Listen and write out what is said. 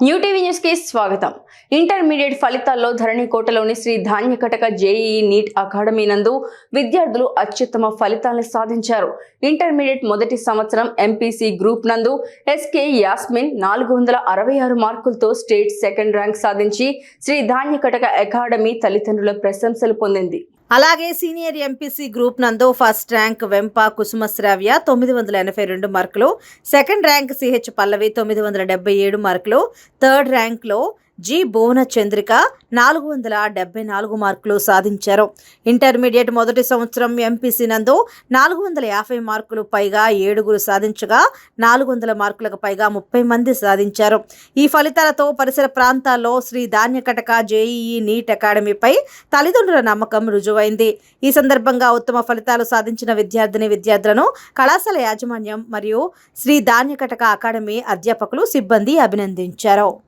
New TV న్యూస్కి స్వాగతం. Intermediate ఫలితాల్లో ధరణికోటలోని Shri Dhanyakataka JEE NEET academy నందు విద్యార్థులు అత్యుత్తమ ఫలితాలను సాధించారు. ఇంటర్మీడియట్ మొదటి సంవత్సరం ఎంపీసీ గ్రూప్ నందు ఎస్కే యాస్మిన్ నాలుగు వందల అరవై ఆరు మార్కులతో స్టేట్ సెకండ్ ర్యాంక్ సాధించి శ్రీ ధాన్యకటక అకాడమీ తల్లిదండ్రుల ప్రశంసలు పొందింది. అలాగే సీనియర్ ఎంపీసీ గ్రూప్ నందు ఫస్ట్ ర్యాంక్ వెంప కుసుమశ్రావ్య తొమ్మిది వందల ఎనభై రెండు మార్కులు సెకండ్ ర్యాంక్ సిహెచ్ పల్లవి తొమ్మిది వందల డెబ్బై ఏడు మార్కులు థర్డ్ ర్యాంక్లో జి భువన చంద్రిక నాలుగు వందల డెబ్బై నాలుగు మార్కులు సాధించారు. ఇంటర్మీడియట్ మొదటి సంవత్సరం ఎంపీసీ నందు నాలుగు వందల యాభై మార్కులు పైగా ఏడుగురు సాధించగా నాలుగు వందల మార్కులకు పైగా ముప్పై మంది సాధించారు. ఈ ఫలితాలతో పరిసర ప్రాంతాల్లో శ్రీ ధాన్యకటక జేఈఈ నీట్ అకాడమీపై తల్లిదండ్రుల నమ్మకం రుజువైంది. ఈ సందర్భంగా ఉత్తమ ఫలితాలు సాధించిన విద్యార్థిని విద్యార్థులను కళాశాల యాజమాన్యం మరియు శ్రీ ధాన్యకటక అకాడమీ అధ్యాపకులు సిబ్బంది అభినందించారు.